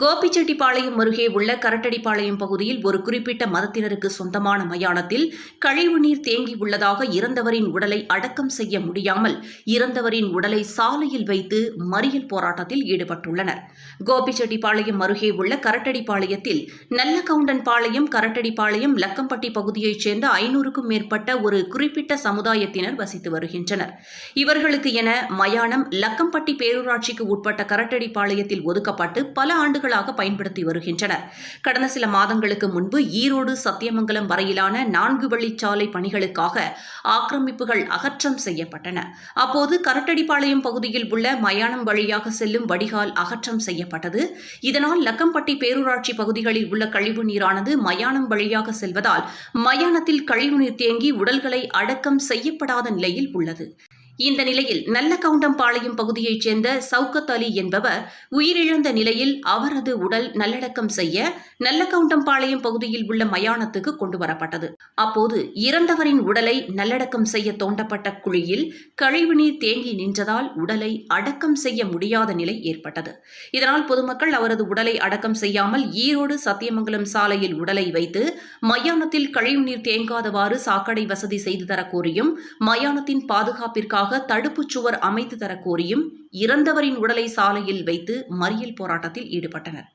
கோபிச்செட்டிப்பாளையம் அருகே உள்ள கரட்டடிப்பாளையம் பகுதியில் ஒரு குறிப்பிட்ட மதத்தினருக்கு சொந்தமான மயானத்தில் கழிவுநீர் தேங்கியுள்ளதாக இறந்தவரின் உடலை அடக்கம் செய்ய முடியாமல் இறந்தவரின் உடலை சாலையில் வைத்து மறியல் போராட்டத்தில் ஈடுபட்டுள்ளனர். கோபிச்செட்டிப்பாளையம் அருகே உள்ள கரட்டடிப்பாளையத்தில் நல்லகவுண்டன்பாளையம் கரட்டடிப்பாளையம் லக்கம்பட்டி பகுதியைச் சேர்ந்த ஐநூறுக்கும் மேற்பட்ட ஒரு குறிப்பிட்ட சமுதாயத்தினர் வசித்து வருகின்றனர். இவர்களுக்கு என மயானம் லக்கம்பட்டி பேரூராட்சிக்கு உட்பட்ட கரட்டடிப்பாளையத்தில் ஒதுக்கப்பட்டு பல ஆண்டுகள் ஆண்டுகளாக பயன்படுத்தி வருகின்றனர். கடந்த சில மாதங்களுக்கு முன்பு ஈரோடு சத்தியமங்கலம் வரையிலான நான்கு வழிச்சாலை பணிகளுக்காக ஆக்கிரமிப்புகள் அகற்றம் செய்யப்பட்டன. அப்போது கரட்டடிப்பாளையம் பகுதியில் உள்ள மயானம் வழியாக செல்லும் வடிகால் அகற்றம் செய்யப்பட்டது. இதனால் லக்கம்பட்டி பேரூராட்சி பகுதிகளில் உள்ள கழிவு நீரானது மயானம் வழியாக செல்வதால் மயானத்தில் கழிவுநீர் தேங்கி உடல்களை அடக்கம் செய்யப்படாத நிலையில் உள்ளது. இந்த நிலையில் நல்லகவுண்டம்பாளையம் பகுதியைச் சேர்ந்த சவுக்கத் அலி என்பவர் உயிரிழந்த நிலையில் அவரது உடல் நல்லடக்கம் செய்ய நல்லகவுண்டம்பாளையம் பகுதியில் உள்ள மயானத்துக்கு கொண்டு வரப்பட்டது. அப்போது இறந்தவரின் உடலை நல்லடக்கம் செய்ய தோண்டப்பட்ட குழியில் கழிவுநீர் தேங்கி நின்றதால் உடலை அடக்கம் செய்ய முடியாத நிலை ஏற்பட்டது. இதனால் பொதுமக்கள் அவரது உடலை அடக்கம் செய்யாமல் ஈரோடு சத்தியமங்கலம் சாலையில் உடலை வைத்து மயானத்தில் கழிவுநீர் தேங்காதவாறு சாக்கடை வசதி செய்து தரக்கோரியும் மயானத்தின் பாதுகாப்பிற்காக தடுப்புச் சுவர் அமைத்து தரக்கோரியும் இறந்தவரின் உடலை சாலையில் வைத்து மறியல் போராட்டத்தில் ஈடுபட்டனர்.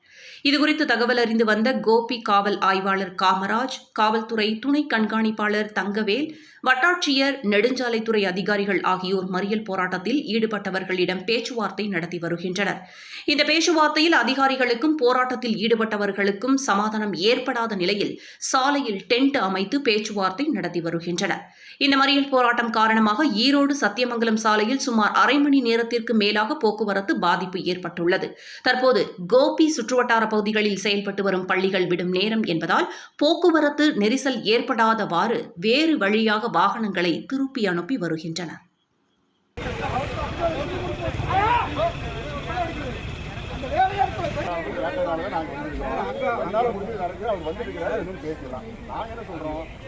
இதுகுறித்து தகவல் அறிந்து வந்த கோபி காவல் ஆய்வாளர் காமராஜ் காவல்துறை துணை கண்காணிப்பாளர் தங்கவேல் வட்டாட்சியர் நெடுஞ்சாலைத்துறை அதிகாரிகள் ஆகியோர் மறியல் போராட்டத்தில் ஈடுபட்டவர்களிடம் பேச்சுவார்த்தை நடத்தி வருகின்றனர். இந்த பேச்சுவார்த்தையில் அதிகாரிகளுக்கும் போராட்டத்தில் ஈடுபட்டவர்களுக்கும் சமாதானம் ஏற்படாத நிலையில் சாலையில் டென்ட் அமைத்து பேச்சுவார்த்தை நடத்தி வருகின்றனர். இந்த மறியல் போராட்டம் காரணமாக ஈரோடு சத்தியமங்கலம் சாலையில் சுமார் அரை மணி நேரத்திற்கு மேலாக போக்குவரத்து பாதிப்பு ஏற்பட்டுள்ளது. தற்போது கோபி சுற்றுவட்டார பகுதிகளில் செயல்பட்டு வரும் பள்ளிகள் விடும் நேரம் என்பதால் போக்குவரத்து நெரிசல் ஏற்படாதவாறு வேறு வழியாக வாகனங்களை திருப்பி அனுப்பி வருகின்றனர்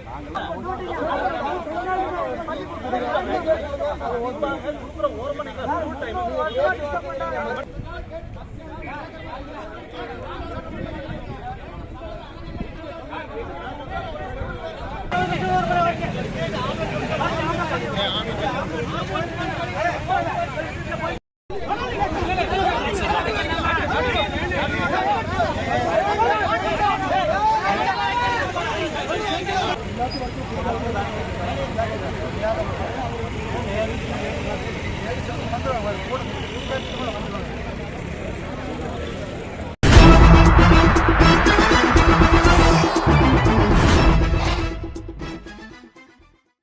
நாங்கள் வந்துடுவாங்க கூட வந்துடுவாங்க